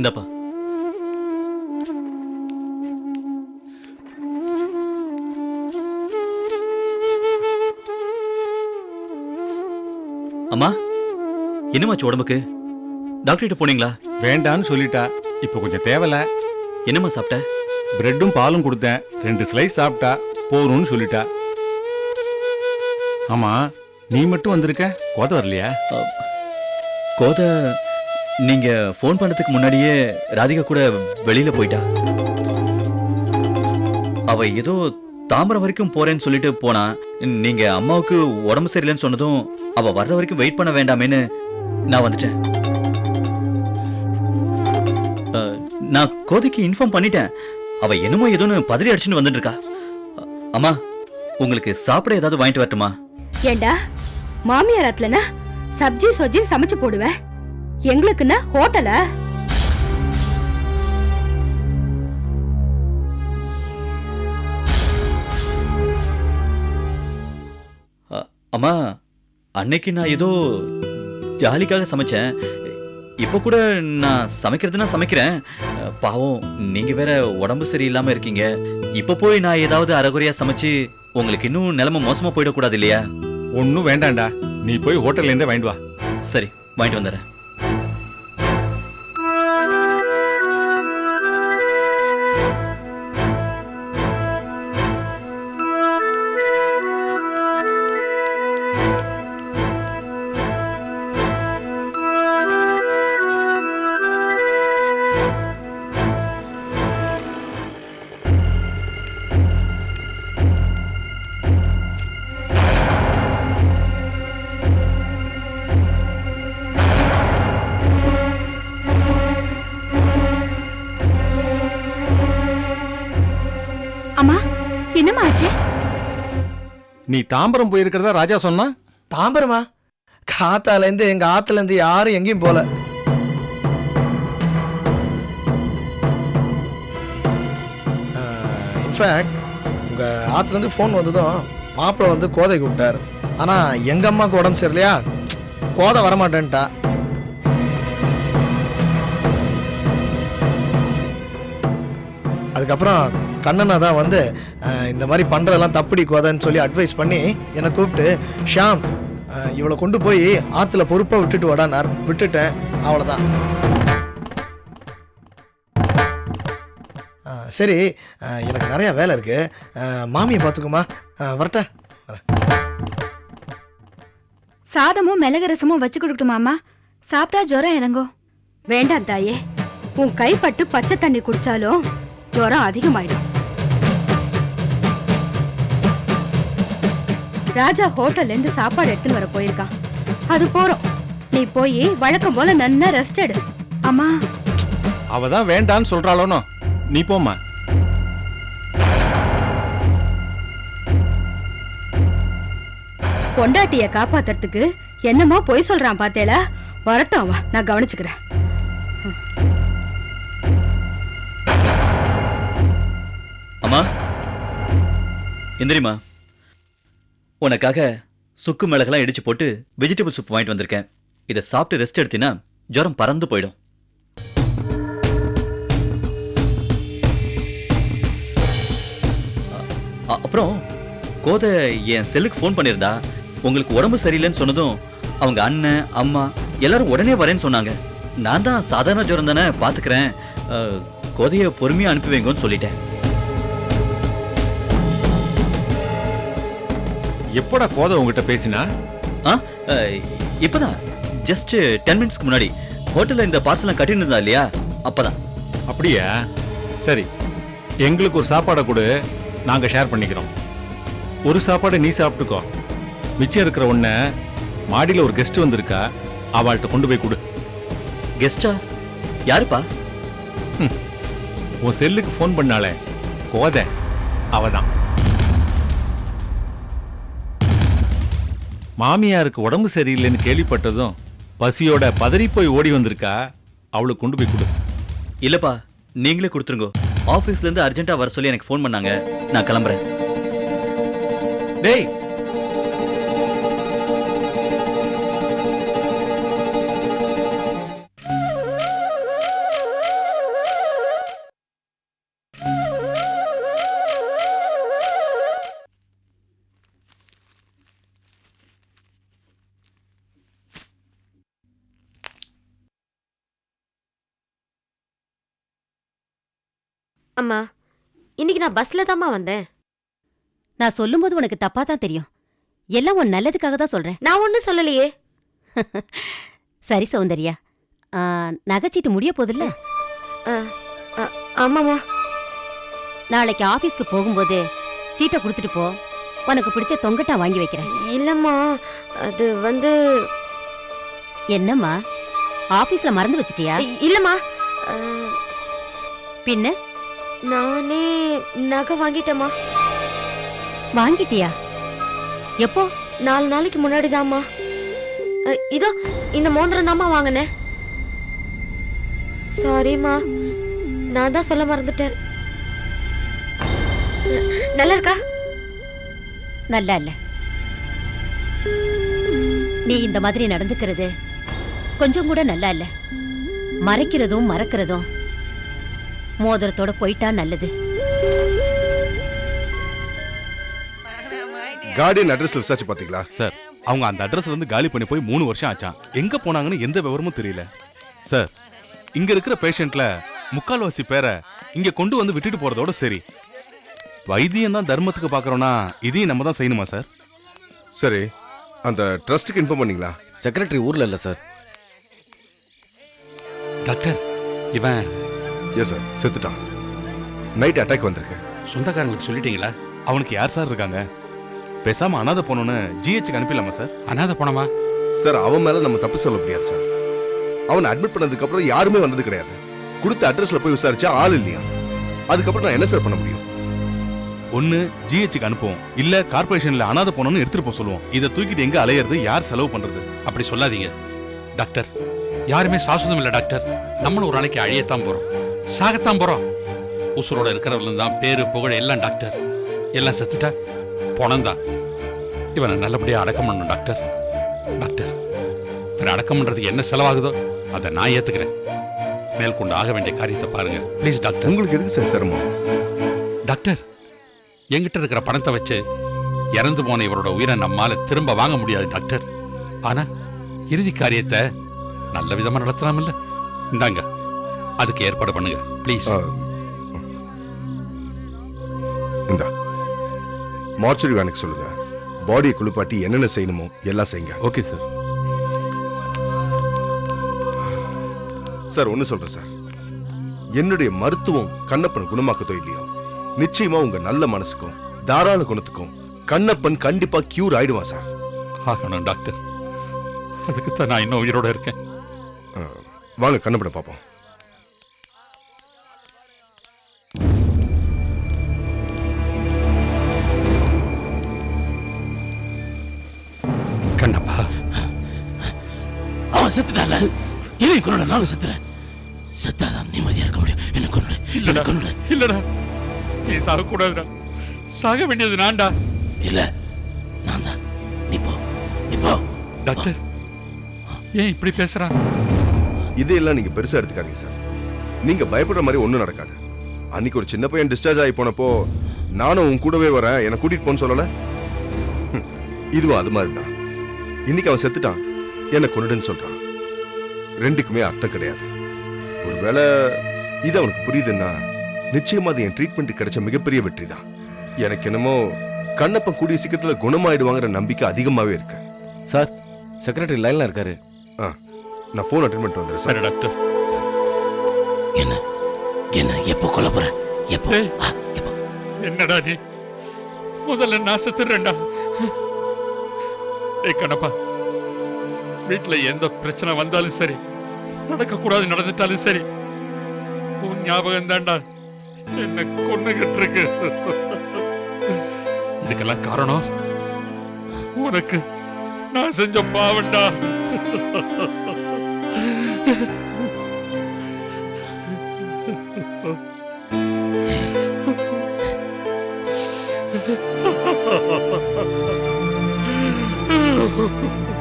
இந்தப்பா. அம்மா என்னமாச்சு உடம்புக்கு? டாக்டர் கிட்ட போனீங்களா? வேண்டான்னு சொல்லிட்டா. இப்போ கொஞ்சம் தேவல. என்னம்மா சாப்பிட்ட? பிரெட்டும் பாலும் கொடுத்தேன். ரெண்டு ஸ்லைஸ் சாப்பிட்டா. போதும்னு சொல்லிட்டா. ஆமா நீ மட்டும் வந்திருக்க? கோத வரலையா? கோத நீங்க ஃபோன் பண்ணதுக்கு முன்னாடியே ராதிகா கூட வெளியில போயிட்டா? அவ ஏதோ தாம்பரம் வரைக்கும் போறேன்னு சொல்லிட்டு போனா நீங்க அம்மாவுக்கு உடம்பு சரியில்லைன்னு சொன்னதும் அவ வர்ற வரைக்கும் வெயிட் பண்ண வேண்டாமேன்னு நான் வந்துட்டேன். நான் கோதைக்கு இன்ஃபார்ம் பண்ணிட்டேன். அவ என்னமோ ஏதோன்னு பதறி அடிச்சுன்னு வந்துட்டு இருக்கா அம்மா உங்களுக்கு சாப்பிட ஏதாவது வாங்கிட்டு வரட்டுமா? ஏண்டா? மாமியார் ஆத்துலனா சப்ஜி சொஜின்னு சமைச்சு போடுவேன். எங்களுக்குன்னா ஹோட்டலா? அ- அம்மா அன்னைக்கு நான் ஏதோ ஜாலிக்காக சமைச்சேன். இப்போ கூட நான் சமைக்கிறதுனா சமைக்கிறேன். பாவம் நீங்க வேற உடம்பு சரியில்லாம இருக்கீங்க. இப்போ போய் நான் ஏதாவது அரைகுறையா சமைச்சு உங்களுக்கு இன்னும் நிலைமை மோசமா போயிடக்கூடாது இல்லையா? ஒன்றும் வேண்டாம்டா. நீ போய் ஹோட்டல்ல இருந்தே வாங்கிட்டு வா. சரி வாங்கிட்டு வந்துடுறேன். நீ தாம்பரம் போயிருக்கிறதா ராஜா சொன்னா? தாம்பரமா? காத்தாலேருந்து எங்கள் எங்க ஆத்துல இருந்து யாரும் எங்கேயும் போல. இன்ஃபேக்ட் உங்க ஆத்துல இருந்து ஃபோன் வந்ததும் மாப்பிள்ளை வந்து கோதை கூப்பிட்டார். ஆனா எங்க அம்மாவுக்கு உடம்பு சரியில்லையா? கோதை வரமாட்டேன்ட்டா. அதுக்கப்புறம் கண்ணனா தான் வந்து இந்த மாதிரி பண்றதெல்லாம் தப்புடி கோதைன்னு சொல்லி அட்வைஸ் பண்ணி என்னை கூப்பிட்டு ஷாம் இவளை கொண்டு போய் ஆத்துல பொறுப்பா விட்டுட்டு வாடானார் விட்டுட்டேன். அவ்வளோதான் சரி எனக்கு நிறைய வேலை இருக்கு. அஹ், மாமியை பார்த்துக்குமா? வரட்டா. சாதமும் மிளகு ரசமும் வச்சு கொடுக்கட்டுமாமா சாப்பிட்டா ஜுரம் இறங்கும். வேண்டாம் தாயே. உன் கைப்பட்டு பச்சை தண்ணி குடிச்சாலும் ஜுரம் அதிகமாயிடும். ராஜா ஹோட்டல்ல இருந்து சாப்பாடு எடுத்துன்னு வர போயிருக்கான். அது போறோம். நீ போய் வழக்கம் போல நன்னா ரெஸ்ட் எடு. அம்மா. அவ தான் வேண்டான்னு சொல்றாளோனோ? நீ போம்மா. பொண்டாட்டிய காப்பாத்துறதுக்கு என்னமோ பொய் சொல்றான் பாத்தேல. வரட்டும் வா நான் கவனிச்சுக்கிறேன். அம்மா. எந்திரிம்மா. உனக்காக சுக்கு மிளகெல்லாம் இடிச்சு போட்டு வெஜிடபிள் சூப் வாங்கிட்டு வந்திருக்கேன். இதை சாப்பிட்டு ரெஸ்ட் எடுத்தினா ஜுரம் பறந்து போயிடும். அப்புறம் கோத என் செல்லுக்கு ஃபோன் பண்ணியிருந்தா உங்களுக்கு உடம்பு சரியில்லைன்னு சொன்னதும் அவங்க அண்ணன் அம்மா எல்லாரும் உடனே வரேன்னு சொன்னாங்க. நான் தான் சாதாரண ஜுரம் தானே பார்த்துக்கிறேன் கோதையை பொறுமையாக அனுப்பி வைங்கன்னு சொல்லிட்டேன். எப்போடா கோதை உங்ககிட்ட பேசினா? ஆ இப்பதான். ஜஸ்ட் டென் மினிட்ஸ்க்கு முன்னாடி. ஹோட்டல்ல இந்த பார்சலை கட்டின்னு இருந்தா இல்லையா? அப்பதான். அப்படியா? சரி. எங்களுக்கு ஒரு சாப்பாடை கொடு. நாங்க ஷேர் பண்ணிக்கிறோம். ஒரு சாப்பாடை நீ சாப்பிட்டுக்கோ. மிச்சம் இருக்கிற ஒன்ன மாடியில் ஒரு கெஸ்ட் வந்திருக்கா அவள்கிட்ட கொண்டு போய் கொடு. கெஸ்டா யாருப்பா? உன் செல்லுக்கு ஃபோன் பண்ணாளே கோதை. அவதான். மாமியாருக்கு உடம்பு சரியில்லைன்னு கேள்விப்பட்டதும் பசியோட பதறி போய் ஓடி வந்திருக்கா? அவளுக்கு கொண்டு போய் கொடு. இல்லப்பா நீங்களே கொடுத்துருங்க. ஆபீஸ்ல இருந்து அர்ஜென்ட்டா வர சொல்லி எனக்கு ஃபோன் பண்ணாங்க. நான் கிளம்புறேன். டேய் அம்மா இன்னைக்கு நான் பஸ்ல தாம்மா வந்தேன். நான் சொல்லும்போது உனக்கு தப்பா தான் தெரியும். எல்லாம் உன் நல்லதுக்காக தான் சொல்றேன். நான் ஒன்றும் சொல்லலையே. சரி சௌந்தர்யா. ஆ, நகைச்சீட்டு முடிய போதில்ல? ஆமாம்மா. நாளைக்கு ஆபீஸ்க்கு போகும்போது சீட்டை கொடுத்துட்டு போ. உனக்கு பிடிச்ச தொங்கட்டா வாங்கி வைக்கிறேன். இல்லம்மா அது வந்து என்னம்மா? ஆபீஸ்ல மறந்து வச்சிட்டியா? இ- இல்லம்மா. அஹ், பின்ன? நானே நகை வாங்கிட்டேம்மா. வாங்கிட்டியா? எப்போ? நாலு நாளைக்கு முன்னாடி தாம்மா இதோ இந்த மோதிரம் தாம்மா வாங்கினேன். சாரிம்மா நான் தான் சொல்ல மறந்துட்டேன். நல்லா இருக்கா? நல்லா இல்ல. நீ இந்த மாதிரி நடந்துக்கிறது கொஞ்சம் கூட நல்லா இல்ல. மறைக்கிறதும் மறக்கிறதும். மோதிரத்தோட போயிட்டா நல்லது. கார்டியன் அட்ரஸ்ல விசாரிச்சு பாத்தீங்களா? சார் அவங்க அந்த அட்ரஸ்ல இருந்து காலி பண்ணி போய் மூணு வருஷம் ஆச்சான் எங்க போனாங்கன்னு எந்த விவரமும் தெரியல. சார் இங்க இருக்கிற பேஷண்ட்ல முக்கால்வாசி பேரை இங்க கொண்டு வந்து விட்டுட்டு போறதோட சரி. வைத்தியம் தான் தர்மத்துக்கு பாக்குறோம்னா இதையும் நம்ம தான் செய்யணுமா சார்? சரி அந்த ட்ரஸ்ட்டுக்கு இன்ஃபார்ம் பண்ணீங்களா? செக்ரட்டரி ஊர்ல இல்ல சார். டாக்டர் இவன் எஸ் சார் செத்துட்டான். நைட் அட்டாக் வந்திருக்கு. சொந்தக்காரங்களுக்கு சொல்லிட்டீங்களா? அவனுக்கு யார் சார் இருக்காங்க? பேசாம அனாதை போனோன்னு ஜிஹெச்சுக்கு அனுப்பிடலாமா சார் அனாதை போனமா? சார் அவன் மேல நம்ம தப்பு சொல்ல முடியாது சார் அவனை அட்மிட் பண்ணதுக்கு அப்புறம் யாருமே வந்தது கிடையாது. கொடுத்த அட்ரஸ்ல போய் விசாரிச்சா ஆள் இல்லையா? அதுக்கப்புறம் நான் என்ன சார் பண்ண முடியும்? ஒன்னு ஜிஹெச்சுக்கு அனுப்புவோம். இல்ல கார்பரேஷன்ல அனாதை போனோம்னு எடுத்துட்டு போக சொல்லுவோம். இதை தூக்கிட்டு எங்க அலையிறது யார் செலவு பண்றது? அப்படி சொல்லாதீங்க. டாக்டர் யாருமே சாசுதம் இல்லை டாக்டர் நம்மளும் ஒரு நாளைக்கு அழியத்தான் போறோம். சாகத்தான் போறோம். உசுரோட இருக்கிறவங்க தான் பேரு புகழ் எல்லாம் டாக்டர். எல்லாம் செத்துட்டா பணம் தான் இவனை நல்லபடியா அடக்கம் பண்ணணும் டாக்டர். டாக்டர் இவனை அடக்கம் பண்றதுக்கு என்ன செலவாகுதோ அதை நான் ஏத்துக்கிறேன். மேற்கொண்டு ஆக வேண்டிய காரியத்தை பாருங்க. Please doctor. உங்களுக்கு எதுக்கு சார் சிரமம்? டாக்டர் என்கிட்ட இருக்கிற பணத்தை வச்சு இறந்து போன இவரோட உயிரை நம்மால திரும்ப வாங்க முடியாது டாக்டர். ஆனா இறுதி காரியத்தை நல்ல விதமா நடத்தலாம் இல்ல இந்தாங்க. அதுக்கு ஏற்பாடு பண்ணுங்க. ப்ளீஸ். இந்தா. மார்ச்சுரி வேனுக்கு சொல்லுங்க. பாடியை குளிப்பாட்டி என்னென்ன செய்யணுமோ எல்லாம் செய்யுங்க. ஓகே சார் சார் ஒன்னு சொல்றேன் சார். என்னுடைய மருத்துவம் கண்ணப்பன் குணமாக்கத்தோ இல்லையோ? நிச்சயமா உங்க நல்ல மனசுக்கும் தாராள குணத்துக்கும் கண்ணப்பன் கண்டிப்பா கியூர் ஆயிடுவான் சார். ஆகணும் டாக்டர் அதுக்கு தான் நான் இன்னும் உயிரோட இருக்கேன். வாங்க கண்ணப்பனை பார்ப்போம். அவன் செத்துட்டான்ல. இனி கொண்டு நானும் செத்துறேன். செத்தாதான் நிம்மதியா இருக்க முடியும். என்ன கொண்டு இல்லடா கொண்டு இல்லடா. நீ சாகக்கூடாதுடா சாக வேண்டியது நான்டா. இல்ல நான் தான் நீ போ நீ போ. டாக்டர் ஏன் இப்படி பேசுறான்? இதையெல்லாம் நீங்க பெருசா எடுத்துக்காதீங்க சார். நீங்க பயப்படுற மாதிரி ஒண்ணும் நடக்காது. அன்னைக்கு ஒரு சின்ன பையன் டிஸ்சார்ஜ் ஆகி போனப்போ நானும் உன் கூடவே வரேன். என்னை கூட்டிட்டு போன்னு சொல்லல? இதுவும் அது மாதிரி தான் இன்னைக்கு அவன் செத்துட்டான். என்னை கொண்டுடுன்னு சொல்றான். ரெண்டுக்குமே அர்த்தம் கிடையாது. ஒருவேளை இது அவனுக்கு புரியுதுன்னா நிச்சயமா அது என் ட்ரீட்மெண்ட் கிடைச்ச மிகப்பெரிய வெற்றி தான் எனக்கு என்னமோ கண்ணப்பன் கூடிய சீக்கிரத்துல குணமாயிடுவாங்கிற நம்பிக்கை அதிகமாவே இருக்கு. சார் செக்ரட்டரி லைன்ல இருக்காரு. நான் ஃபோன் அட்டன் பண்ணிட்டு வந்துடுறேன் சார். சரி டாக்டர். என்ன? என்ன? எப்போ கொல்ல போற? எப்போ? டேய். ஆ, எப்போ? என்னடா நீ முதல்ல நான் செத்துறேன்டா ஏய் கண்ணப்பா. வீட்டில் எந்த பிரச்சனை வந்தாலும் சரி நடக்கக்கூடாது நடந்துட்டாலும் சரி உன் ஞாபகம் தாண்டா என்ன கொண்டுகிட்டு இருக்கு இதுக்கெல்லாம் காரணம் உனக்கு நான் செஞ்ச பாவண்டா Ha ha ha ha!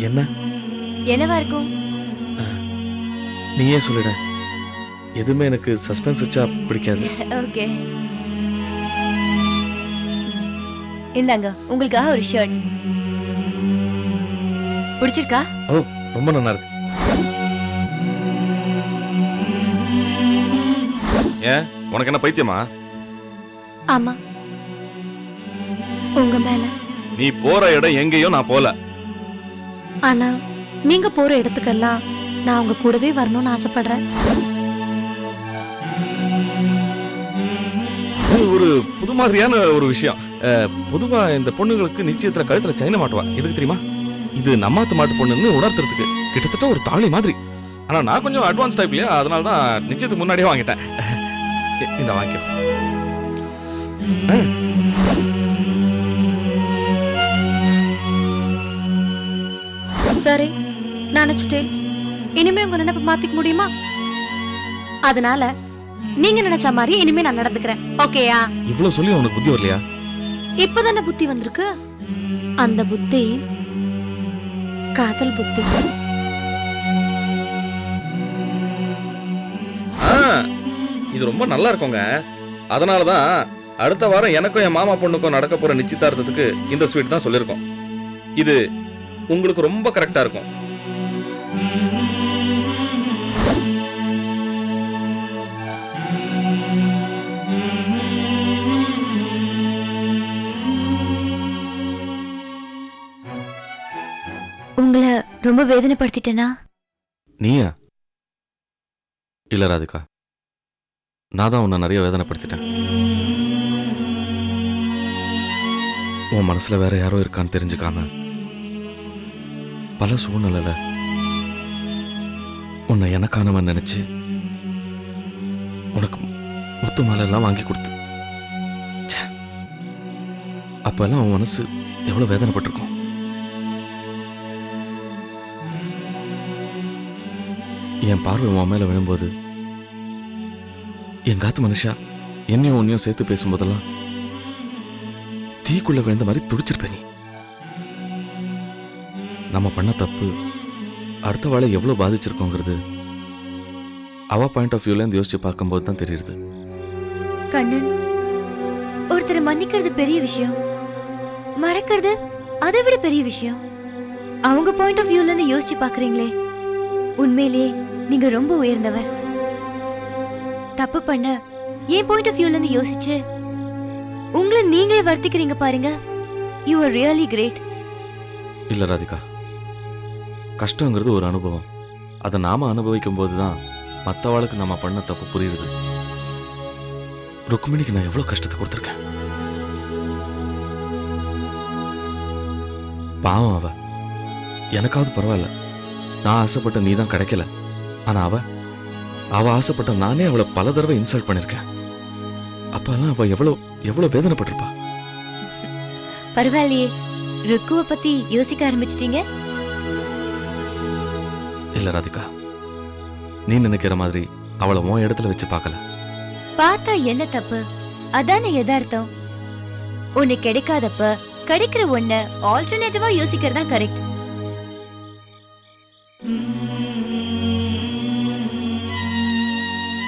என்ன? என்னவா இருக்கும்? நீயே சொல்லிட. எதுவுமே எனக்கு சஸ்பென்ஸ் வச்சா பிடிக்காது. ஓகே இந்தாங்க உங்களுக்காக ஒரு ஷர்ட் பிடிச்சிருக்கா? ஓ ரொம்ப நல்லா இருக்கு. ஏன் உனக்கு என்ன பைத்தியமா? ஆமா. உங்க மேல. நீ போற இடம் எங்கேயோ நான் போல. ஆனா நீங்க போற இடத்துக்கெல்லாம் நான் உங்க கூடவே வரணும்னு ஆசைப்படுறேன். ஒரு புது மாதிரியான ஒரு விஷயம். அஹ், பொதுவா இந்த பொண்ணுங்களுக்கு நிச்சயத்துல கழுத்துல செயின மாட்டுவா. எதுக்கு தெரியுமா? இது நம்மாத்து மாட்டு பொண்ணுன்னு உணர்த்துறதுக்கு கிட்டத்தட்ட ஒரு தாலி மாதிரி. ஆனா நான் கொஞ்சம் அட்வான்ஸ் டைப் இல்லையா? அதனால தான் நிச்சயத்துக்கு முன்னாடியே வாங்கிட்டேன். இந்த வாங்கிக்கோ. சரி நினைச்சிட்டேன். இனிமே உங்க நினைப்ப மாத்திக்க முடியுமா? அதனால நீங்க நினைச்ச மாதிரி இனிமே நான் நடந்துக்கிறேன். ஓகேயா? இவ்வளவு சொல்லி உனக்கு புத்தி வரலையா? இப்பதானே புத்தி வந்திருக்கு? அந்த புத்தி காதல் புத்தி. ஆ, இது ரொம்ப நல்லா இருக்குங்க. அதனால தான் அடுத்த வாரம் எனக்கும் என் மாமா பொண்ணுக்கும் நடக்க போற நிச்சயதார்த்தத்துக்கு இந்த ஸ்வீட் தான் சொல்லியிருக்கோம். இது உங்களுக்கு ரொம்ப கரெக்டா இருக்கும். உங்களை ரொம்ப வேதனைப்படுத்திட்டேனா? நீயா? இல்ல ராதிகா. நான் தான் உன்னை நிறைய வேதனைப்படுத்திட்டேன். உன் மனசுல வேற யாரோ இருக்கான்னு தெரிஞ்சுக்காம பல சூழ்நிலையில உன்னை எனக்கானவன் நினைச்சு உனக்கு முத்து மாலை எல்லாம் வாங்கி கொடுத்து. அப்பெல்லாம் உன் மனசு எவ்வளவு வேதனைப்பட்டிருக்கும்? என் பார்வை உன் மேல விழும்போது என் காத்து மனுஷா என்னையும் உன்னையும் சேர்த்து பேசும்போதெல்லாம் தீக்குள்ள விழுந்த மாதிரி துடிச்சிருப்ப நீ. நம்ம பண்ண தப்பு அடுத்த வாழை எவ்வளவு பாதிச்சிருக்கோங்கிறது அவ பாயிண்ட் ஆஃப் வியூல இருந்து யோசிச்சு பார்க்கும்போது தான் தெரியுது. கண்ணன் ஒருத்தரை மன்னிக்கிறது பெரிய விஷயம். மறக்கிறது அதை விட பெரிய விஷயம். அவங்க பாயிண்ட் ஆஃப் வியூல இருந்து யோசிச்சு பார்க்குறீங்களே. உண்மையிலேயே நீங்க ரொம்ப உயர்ந்தவர். தப்பு பண்ண ஏன் பாயிண்ட் ஆஃப் வியூல இருந்து யோசிச்சு? உங்களை நீங்களே வர்த்திக்கிறீங்க பாருங்க. யூ ஆர் ரியலி கிரேட் இல்ல ராதிகா. கஷ்டங்கிறது ஒரு அனுபவம். அதை நாம அனுபவிக்கும் போது தான் மற்றவாளுக்கு நம்ம பண்ண தப்பு புரியுது. ருக்மிணிக்கு நான் எவ்வளவு கஷ்டத்தை கொடுத்துருக்கேன்? பாவம் அவ. எனக்காவது பரவாயில்ல. நான் ஆசைப்பட்ட நீ தான் கிடைக்கல. ஆனா அவ அவ ஆசைப்பட்ட நானே அவளை பல தடவை இன்சல்ட் பண்ணிருக்கேன். அப்பெல்லாம் அவ எவ்வளவு எவ்வளவு வேதனைப்பட்டிருப்பா. பரவாயில்லையே ருக்குவ பத்தி யோசிக்க ஆரம்பிச்சிட்டீங்க? இல்ல ராதிகா நீ நினைக்கிற மாதிரி அவளை உன் இடத்துல வச்சு பார்க்கல. பார்த்தா என்ன தப்பு? அதானே யதார்த்தம். ஒண்ணு கிடைக்காதப்ப கிடைக்கிற ஒண்ண ஆல்டர்னேட்டிவா யோசிக்கிறது கரெக்ட்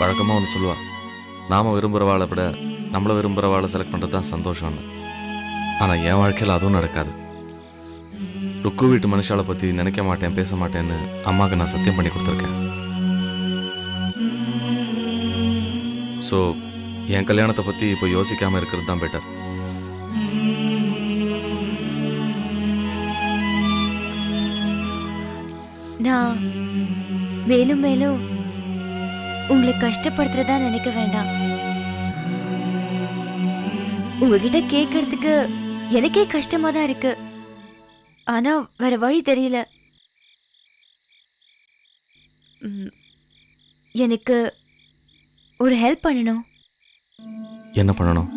வழக்கமாக ஒன்று சொல்லுவா. நாம விரும்புகிறவாளை விட நம்மளை விரும்புகிறவாளை செலக்ட் பண்ணுறது தான் சந்தோஷம்னு. ஆனால் என் வாழ்க்கையில் அதுவும் நடக்காது. ருக்கு வீட்டு மனுஷாலை பற்றி நினைக்க மாட்டேன் பேச மாட்டேன்னு அம்மாவுக்கு நான் சத்தியம் பண்ணி கொடுத்துருக்கேன். ஸோ என் கல்யாணத்தை பற்றி இப்போ யோசிக்காமல் இருக்கிறது தான் பெட்டர் மேலும் மேலும் உங்களை கஷ்டப்படுத்துறதா நினைக்க வேண்டாம். உங்ககிட்ட கேட்கறதுக்கு எனக்கே கஷ்டமா தான் இருக்கு. ஆனா வேற வழி தெரியல. எனக்கு ஒரு ஹெல்ப் பண்ணணும். என்ன பண்ணணும்?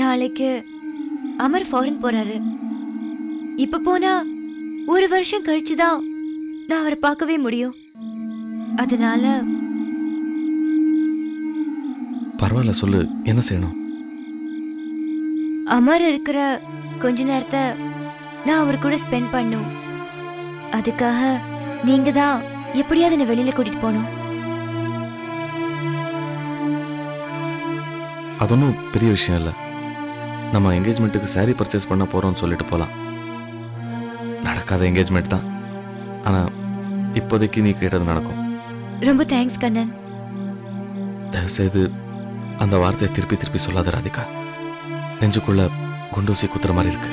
நாளைக்கு அமர் ஃபாரின் போறாரு. இப்ப போனா ஒரு வருஷம் கழிச்சு தான் நான் அவரை பார்க்கவே முடியும். அதனால பரவாயில்ல சொல்லு. என்ன செய்யணும்? அமர் இருக்கிற கொஞ்ச நேரத்தை நான் அவர் கூட ஸ்பெண்ட் பண்ணும். அதுக்காக நீங்க தான் எப்படியாவது என்ன வெளியில கூட்டிட்டு போகணும். அது ஒன்றும் பெரிய விஷயம் இல்லை. நம்ம என்கேஜ்மெண்ட்டுக்கு saree பர்ச்சேஸ் பண்ண போகிறோம்னு சொல்லிட்டு போகலாம் நடக்காத என்கேஜ்மெண்ட் தான். ஆனால் இப்போதைக்கு நீ கேட்டது நடக்கும். ரொம்ப தேங்க்ஸ் கண்ணன். தயவுசெய்து அந்த வார்த்தையை திருப்பி திருப்பி சொல்லாத ராதிகா. நெஞ்சுக்குள்ள குண்டூசி குத்துற மாதிரி இருக்கு.